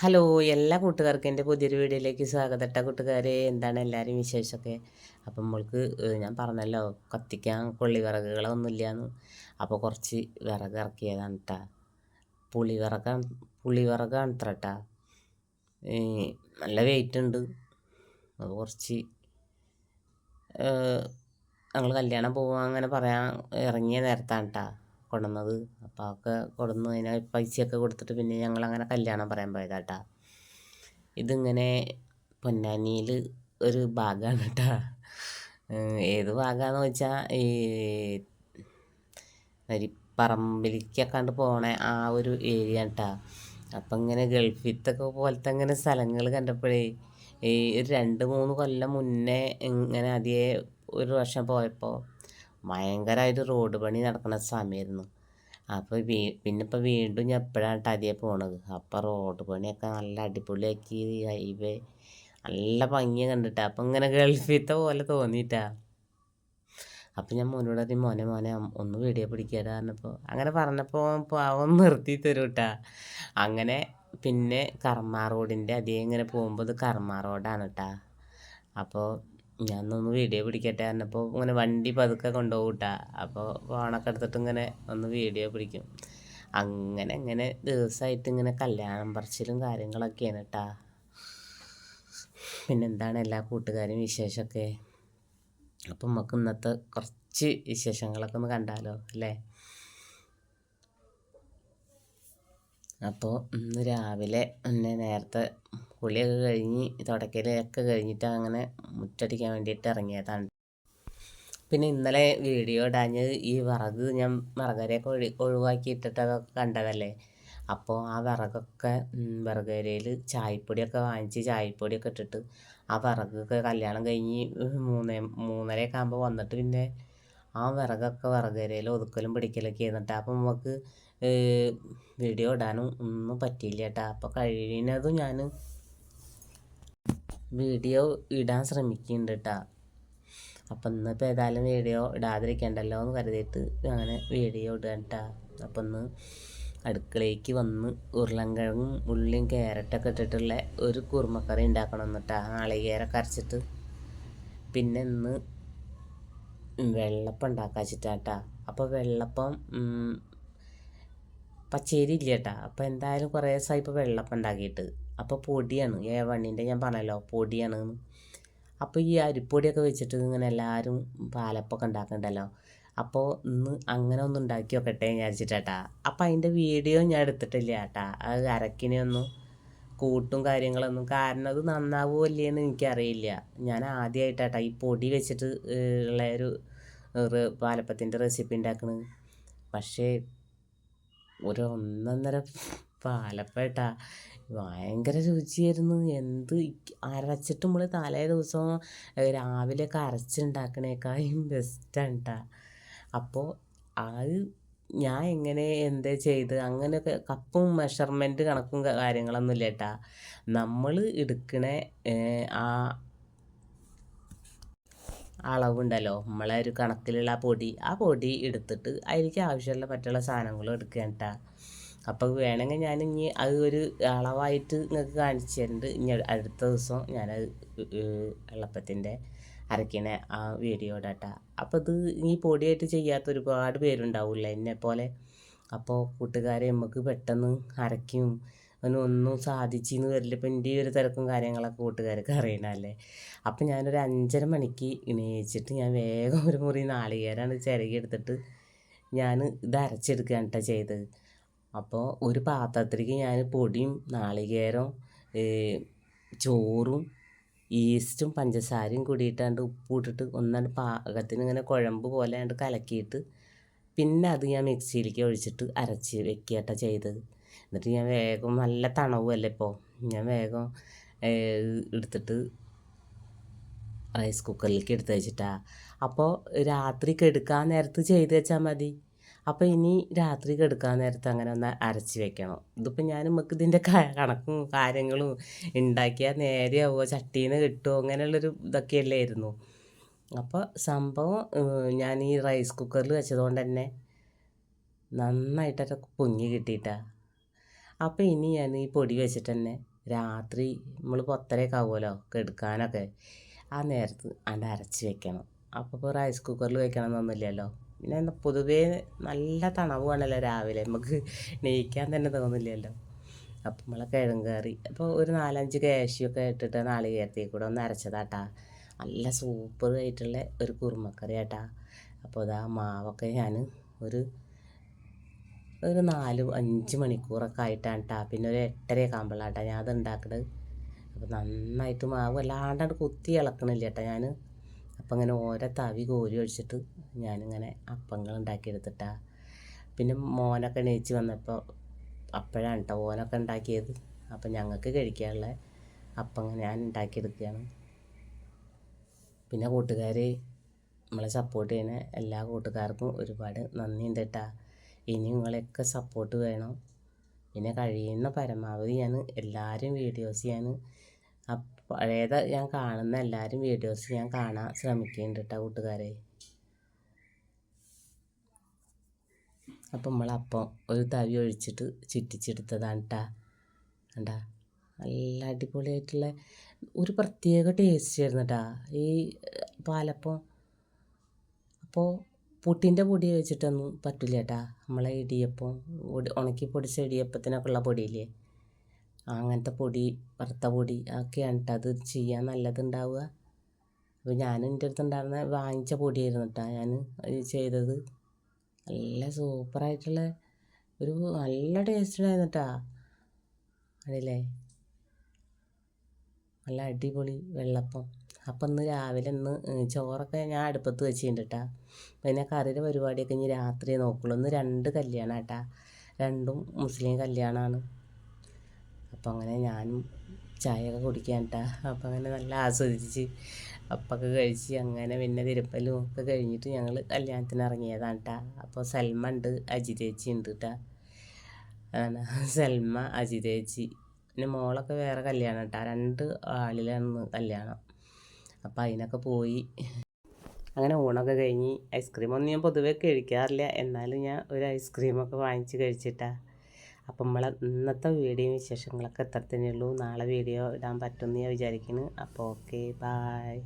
Hello എല്ലാ കൂട്ടുകാർക്കും എന്റെ പുതിയൊരു വീഡിയോയിലേക്ക് സ്വാഗതട്ട കൂട്ടുകാരെ. എന്താണ് എല്ലാവരും വിശേഷമൊക്കെ? അപ്പം നമ്മൾക്ക് ഞാൻ പറഞ്ഞല്ലോ കത്തിക്കാൻ കൊള്ളി വിറകുകളൊന്നുമില്ലയെന്ന് അപ്പോൾ കുറച്ച് വിറക് ഇറക്കിയതാണ് കേട്ടാ പുളി വിറകാണ് പുളി വിറകാണ് ഇത്ര കേട്ടാ നല്ല വെയിറ്റ് ഉണ്ട്. അത് കുറച്ച് ഞങ്ങൾ കല്യാണം പോവാൻ അങ്ങനെ പറയാൻ ഇറങ്ങിയ നേരത്താണ് കേട്ടാ കൊണ്ടുവന്നത് അപ്പോൾ അതൊക്കെ കൊണ്ടുവന്ന് അതിന് പൈസയൊക്കെ കൊടുത്തിട്ട് പിന്നെ ഞങ്ങളങ്ങനെ കല്യാണം പറയാൻ പോയതാട്ടാ. ഇതിങ്ങനെ പൊന്നാനിയിൽ ഒരു ഭാഗമാണ് കേട്ടാ ഏത് ഭാഗമാണെന്ന് വെച്ചാൽ ഈ നരിപ്പറമ്പിലേക്കൊക്കെ പോണ ആ ഒരു ഏരിയ കേട്ടാ അപ്പം ഇങ്ങനെ ഗൾഫിത്തൊക്കെ പോലത്തെ ഇങ്ങനെ സ്ഥലങ്ങൾ കണ്ടപ്പോഴേ ഈ ഒരു രണ്ട് മൂന്ന് കൊല്ലം മുന്നേ ഇങ്ങനെ അതേ ഒരു വർഷം പോയപ്പോൾ ഭയങ്കരമായിട്ട് റോഡ് പണി നടക്കുന്ന സമയമായിരുന്നു അപ്പോൾ വീ പിന്നെ ഇപ്പോൾ വീണ്ടും ഞാൻ എപ്പോഴാണ് ടതിയെ പോണത്? അപ്പോൾ റോഡ് പണിയൊക്കെ നല്ല അടിപൊളിയാക്കി ഹൈവേ നല്ല ഭംഗി കണ്ടിട്ടാ. അപ്പം ഇങ്ങനെ ഗൾഫിത്തെ പോലെ തോന്നിയിട്ടാ. അപ്പം ഞാൻ മോനോട് പറയും മോനെ മോനെ ഒന്ന് വീഡിയോ പിടിക്കാതെ പറഞ്ഞപ്പോൾ അങ്ങനെ പറഞ്ഞപ്പോൾ പാവം നിർത്തി തരും കേട്ടാ അങ്ങനെ പിന്നെ കർമ്മ റോഡിന്റെ അതേ ഇങ്ങനെ പോകുമ്പോൾ ഇത് കർമ്മ റോഡാണ് കേട്ടാ അപ്പോൾ ഞാനൊന്ന് വീഡിയോ പിടിക്കട്ടെ എന്നപ്പോൾ ഇങ്ങനെ വണ്ടി പതുക്കെ കൊണ്ടുപോകട്ട. അപ്പോ അപ്പോൾ ഫോണൊക്കെ എടുത്തിട്ട് ഇങ്ങനെ ഒന്ന് വീഡിയോ പിടിക്കും. അങ്ങനെ അങ്ങനെ ദിവസമായിട്ട് ഇങ്ങനെ കല്യാണം പറച്ചിലും കാര്യങ്ങളൊക്കെയാണ് കേട്ടാ പിന്നെന്താണ് എല്ലാ കൂട്ടുകാരും വിശേഷമൊക്കെ? അപ്പം നമുക്ക് ഇന്നത്തെ കുറച്ച് വിശേഷങ്ങളൊക്കെ ഒന്ന് കണ്ടാലോ അല്ലേ? അപ്പോൾ ഇന്ന് രാവിലെ എന്നെ നേരത്തെ കുളിയൊക്കെ കഴിഞ്ഞ് തുടക്കലൊക്കെ കഴിഞ്ഞിട്ട് അങ്ങനെ മുറ്റടിക്കാൻ വേണ്ടിയിട്ട് ഇറങ്ങിയതാണ്. പിന്നെ ഇന്നലെ വീഡിയോ ഇടാഞ്ഞത് ഈ വിറക് ഞാൻ വിറകരയൊക്കെ ഒഴി ഒഴിവാക്കി അതൊക്കെ കണ്ടതല്ലേ? അപ്പോൾ ആ വിറകൊക്കെ വിറകരയിൽ ചായപ്പൊടിയൊക്കെ വാങ്ങിച്ച് ചായപ്പൊടിയൊക്കെ ഇട്ടിട്ട് ആ വിറകൊക്കെ കല്യാണം കഴിഞ്ഞ് മൂന്ന് മൂന്നരയൊക്കെ ആകുമ്പോൾ വന്നിട്ട് പിന്നെ ആ വിറകൊക്കെ വിറകരയിൽ ഒതുക്കലും പിടിക്കലൊക്കെ ചെയ്യുന്നുണ്ട് അപ്പോൾ നമുക്ക് വീഡിയോ ഇടാനും ഒന്നും പറ്റിയില്ല കേട്ടോ. അപ്പോൾ കഴിയുന്നതും ഞാൻ വീഡിയോ ഇടാൻ ശ്രമിക്കുന്നുണ്ട് കേട്ടോ അപ്പം ഇന്നിപ്പോൾ ഏതായാലും വീഡിയോ ഇടാതിരിക്കണ്ടല്ലോ എന്ന് കരുതിയിട്ട് അങ്ങനെ വീഡിയോ ഇടാൻ കേട്ടോ അപ്പം ഇന്ന് അടുക്കളയ്ക്ക് വന്ന് ഉരുളൻകിഴങ്ങും ഉള്ളിയും ക്യാരറ്റൊക്കെ ഇട്ടിട്ടുള്ള ഒരു കുറുമക്കറി ഉണ്ടാക്കണം എന്നിട്ടാ. നാളികേരൊക്കെ അരച്ചിട്ട്. പിന്നെ ഇന്ന് വെള്ളപ്പം ഉണ്ടാക്കാൻ വെച്ചിട്ടാട്ടാ. അപ്പോൾ വെള്ളപ്പം പച്ചരി ഇല്ല കേട്ടാ അപ്പോൾ എന്തായാലും കുറേ ദിവസമായി ഇപ്പോൾ വെള്ളപ്പം ഉണ്ടാക്കിയിട്ട് അപ്പോൾ പൊടിയാണ്. എ വണ്ണിന്റെ ഞാൻ പറഞ്ഞല്ലോ പൊടിയാണ്. അപ്പോൾ ഈ അരിപ്പൊടിയൊക്കെ വെച്ചിട്ട് ഇങ്ങനെ എല്ലാവരും പാലപ്പൊക്കെ ഉണ്ടാക്കണ്ടല്ലോ? അപ്പോൾ ഇന്ന് അങ്ങനെ ഒന്ന് ഉണ്ടാക്കി നോക്കട്ടെ വിചാരിച്ചിട്ടാ അപ്പോൾ അതിന്റെ വീഡിയോ ഞാൻ എടുത്തിട്ടില്ല ചേട്ടാ അത് അരക്കിനൊന്നും കൂട്ടും കാര്യങ്ങളൊന്നും കാരണം അത് നന്നാവുമോ ഇല്ലയെന്ന് എനിക്കറിയില്ല. ഞാൻ ആദ്യമായിട്ടാട്ടാ ഈ പൊടി വെച്ചിട്ട് ഉള്ള ഒരു പാലപ്പത്തിന്റെ റെസിപ്പി ഉണ്ടാക്കുന്നത് പക്ഷേ ഒരു ഒന്നൊന്നര പാലപ്പേട്ടാ. ഭയങ്കര രുചിയായിരുന്നു. എന്ത് അരച്ചിട്ട് നമ്മൾ തലേ ദിവസം രാവിലെ അരച്ചുണ്ടാക്കണേക്കാളും ബെസ്റ്റാണ് കേട്ടോ അപ്പോൾ അത് ഞാൻ എങ്ങനെ എന്താ ചെയ്ത് അങ്ങനെയൊക്കെ കപ്പും മെഷർമെന്റ് കണക്കും കാര്യങ്ങളൊന്നും ഇല്ല കേട്ടാ നമ്മൾ എടുക്കണ ആ അളവുണ്ടല്ലോ നമ്മളെ ഒരു കണക്കിലുള്ള പൊടി ആ പൊടി എടുത്തിട്ട് അതിലേക്ക് ആവശ്യമുള്ള മറ്റുള്ള സാധനങ്ങളും എടുക്കുക കേട്ടാ അപ്പോൾ വേണമെങ്കിൽ ഞാൻ ഇനി അത് ഒരു അളവായിട്ട് നിങ്ങൾക്ക് കാണിച്ചു തരുന്നുണ്ട് ഇനി അടുത്ത ദിവസം ഞാനത് വെള്ളപ്പത്തിന്റെ അരക്കിനെ ആ വീഡിയോ ഡാട്ട അപ്പോൾ ഇത് ഈ പൊടിയായിട്ട് ചെയ്യാത്ത ഒരുപാട് പേരുണ്ടാവില്ല എന്നെ പോലെ. അപ്പോൾ കൂട്ടുകാരെ നമുക്ക് പെട്ടെന്ന് അരയ്ക്കും അതിന് ഒന്നും സാധിച്ചെന്ന് വരില്ല. ഇപ്പം എന്റെ ഒരു തിരക്കും കാര്യങ്ങളൊക്കെ കൂട്ടുകാർക്ക് അറിയണമല്ലേ അപ്പം ഞാനൊരു അഞ്ചര മണിക്ക് ഇണയിച്ചിട്ട് ഞാൻ വേഗം ഒരു മുറി നാളികേരാണ് ചിരകി എടുത്തിട്ട് ഞാൻ ഇത് അരച്ചെടുക്കുകയാണ് കേട്ടോ ചെയ്തത്. അപ്പോൾ ഒരു പാത്രത്തിലേക്ക് ഞാൻ പൊടിയും നാളികേരവും ചോറും ഈസ്റ്റും പഞ്ചസാരയും കൂടിയിട്ടാണ്ട് ഉപ്പ് ഇട്ടിട്ട് ഒന്നാണ്ട് പാകത്തിന് ഇങ്ങനെ കുഴമ്പ് പോലെ ആണ്ട് കലക്കിയിട്ട് പിന്നെ അത് ഞാൻ മിക്സിയിലേക്ക് ഒഴിച്ചിട്ട് അരച്ച് വെക്കുകയാട്ടോ ചെയ്തത്. എന്നിട്ട് ഞാൻ വേഗം നല്ല തണവുമല്ലേ ഇപ്പോൾ ഞാൻ വേഗം എടുത്തിട്ട് റൈസ് കുക്കറിലേക്ക് എടുത്ത് വെച്ചിട്ടാ. അപ്പോൾ രാത്രി കെടുക്കാൻ നേരത്ത് ചെയ്ത് വെച്ചാൽ മതി. അപ്പോൾ ഇനി രാത്രി കെടുക്കാൻ നേരത്ത് അങ്ങനെ ഒന്ന് അരച്ച് വെക്കണം. ഇതിപ്പോൾ ഞാൻ നമുക്ക് ഇതിന്റെ കണക്കും കാര്യങ്ങളും ഉണ്ടാക്കിയാൽ നേരെയാവുമോ ചട്ടിയിൽ നിന്ന് കിട്ടുമോ അങ്ങനെയുള്ളൊരു ഇതൊക്കെയല്ലേ ആയിരുന്നു അപ്പോൾ സംഭവം ഞാൻ ഈ റൈസ് കുക്കറിൽ വെച്ചതുകൊണ്ട് തന്നെ നന്നായിട്ടൊക്കെ പൊങ്ങി കിട്ടിയിട്ടാ. അപ്പോൾ ഇനി ഞാൻ ഈ പൊടി വെച്ചിട്ട് തന്നെ രാത്രി നമ്മൾ പത്തരയൊക്കെ ആവുമല്ലോ കെടുക്കാനൊക്കെ ആ നേരത്ത് അണ്ട് അരച്ച് വെക്കണം. അപ്പോൾ ഇപ്പോൾ റൈസ് കുക്കറിൽ വെക്കണം എന്നൊന്നുമില്ലല്ലോ. പിന്നെ പൊതുവേ നല്ല തണവാണല്ലോ രാവിലെ. നമുക്ക് നെയ്ക്കാൻ തന്നെ തോന്നില്ലല്ലോ. അപ്പം നമ്മളെ കിഴങ്ങ് അപ്പോൾ ഒരു നാലഞ്ച് കേശിയൊക്കെ ഇട്ടിട്ട് നാളികേരത്തേക്ക് കൂടെ ഒന്ന് അരച്ചതാട്ടാ. നല്ല സൂപ്പർ ആയിട്ടുള്ള ഒരു കുറുമക്കറി ആട്ടാ അപ്പോൾ ഇതാ മാവൊക്കെ ഞാൻ ഒരു ഒരു നാല് അഞ്ച് മണിക്കൂറൊക്കെ ആയിട്ടാണ് കേട്ടോ പിന്നെ ഒരു എട്ടരയൊക്കെ ആകുമ്പോഴാട്ടാ ഞാൻ അത് ഉണ്ടാക്കുന്നത് അപ്പോൾ നന്നായിട്ട് മാവ് വല്ലാണ്ട് കുത്തി ഇളക്കണില്ല കേട്ടോ ഞാൻ അപ്പം അങ്ങനെ ഓരോ തവി കോരി ഒഴിച്ചിട്ട് ഞാനിങ്ങനെ അപ്പങ്ങൾ ഉണ്ടാക്കിയെടുത്തിട്ടാ പിന്നെ മോനൊക്കെ എണീച്ച് വന്നപ്പോൾ അപ്പോഴാണ് കേട്ടോ ഓനൊക്കെ ഉണ്ടാക്കിയത്. അപ്പം ഞങ്ങൾക്ക് കഴിക്കാനുള്ള അപ്പം ഞാൻ ഉണ്ടാക്കിയെടുക്കുകയാണ്. പിന്നെ കൂട്ടുകാർ നമ്മളെ സപ്പോർട്ട് ചെയ്യുന്ന എല്ലാ കൂട്ടുകാർക്കും ഒരുപാട് നന്ദിയുണ്ട് കേട്ടാ ഇനി നിങ്ങളെയൊക്കെ സപ്പോർട്ട് വേണം. പിന്നെ കഴിയുന്ന പരമാവധി ഞാൻ എല്ലാവരും വീഡിയോസ് ഞാൻ പഴയത് ഞാൻ കാണുന്ന എല്ലാവരും വീഡിയോസ് ഞാൻ കാണാൻ ശ്രമിക്കുന്നുണ്ട് കേട്ടോ കൂട്ടുകാരെ. അപ്പം നമ്മളപ്പം ഒരു തവി ഒഴിച്ചിട്ട് ചുറ്റിച്ചെടുത്തതാണ് കേട്ടാ കണ്ടാ? നല്ല അടിപൊളിയായിട്ടുള്ള ഒരു പ്രത്യേക ടേസ്റ്റ് ആയിരുന്നു കേട്ടാ ഈ പാലപ്പം. അപ്പോൾ പുട്ടിന്റെ പൊടി വെച്ചിട്ടൊന്നും പറ്റില്ല കേട്ടാ നമ്മളെ ഇടിയപ്പം ഉണക്കി പൊടിച്ച ഇടിയപ്പത്തിനൊക്കെ ഉള്ള പൊടിയില്ലേ? അങ്ങനത്തെ പൊടി വറുത്ത പൊടി ഒക്കെയാണ് കേട്ടോ അത് ചെയ്യാൻ നല്ലതുണ്ടാവുക. അപ്പോൾ ഞാൻ എന്റെ അടുത്ത് ഉണ്ടായിരുന്ന വാങ്ങിച്ച പൊടിയായിരുന്നു കേട്ടോ ഞാൻ ചെയ്തത്. നല്ല സൂപ്പറായിട്ടുള്ള ഒരു നല്ല ടേസ്റ്റ് ഉണ്ടായിരുന്നു കേട്ടോ അതില്ലേ നല്ല അടിപൊളി വെള്ളപ്പം. അപ്പം ഇന്ന് രാവിലെ ഇന്ന് ചോറൊക്കെ ഞാൻ അടുപ്പത്ത് വെച്ചിട്ടുണ്ട് കേട്ടോ പിന്നെ കറിയുടെ പരിപാടിയൊക്കെ ഇനി രാത്രി നോക്കുള്ളൂ. ഇന്ന് രണ്ട് കല്യാണം കേട്ടാ രണ്ടും മുസ്ലിം കല്യാണമാണ് അപ്പം അങ്ങനെ ഞാനും ചായയൊക്കെ കുടിക്കാൻ കേട്ടാ അപ്പം അങ്ങനെ നല്ല ആസ്വദിച്ച്. അപ്പൊക്കെ കഴിച്ച് അങ്ങനെ പിന്നെ തിരുപ്പലും ഒക്കെ കഴിഞ്ഞിട്ട് ഞങ്ങൾ കല്യാണത്തിന് ഇറങ്ങിയതാണ് കേട്ടാ അപ്പോൾ സൽമ ഉണ്ട് അജിതേച്ചി ഉണ്ട് കേട്ടാ സൽമ അജിതേച്ചി പിന്നെ മോളൊക്കെ വേറെ കല്യാണം കേട്ടാ രണ്ട് ആളിലാണ് കല്യാണം. അപ്പം അതിനൊക്കെ പോയി. അങ്ങനെ ഊണൊക്കെ കഴിഞ്ഞ് ഐസ്ക്രീമൊന്നും ഞാൻ പൊതുവെ കഴിക്കാറില്ല. എന്നാലും ഞാൻ ഒരു ഐസ്ക്രീമൊക്കെ വാങ്ങിച്ച് കഴിച്ചിട്ടാ. അപ്പം നമ്മളെ ഇന്നത്തെ വീഡിയോ വിശേഷങ്ങളൊക്കെ എത്ര തന്നെയുള്ളൂ നാളെ വീഡിയോ ഇടാൻ പറ്റുമെന്ന് ഞാൻ വിചാരിക്കുന്നു. അപ്പോൾ ഓക്കെ ബായ്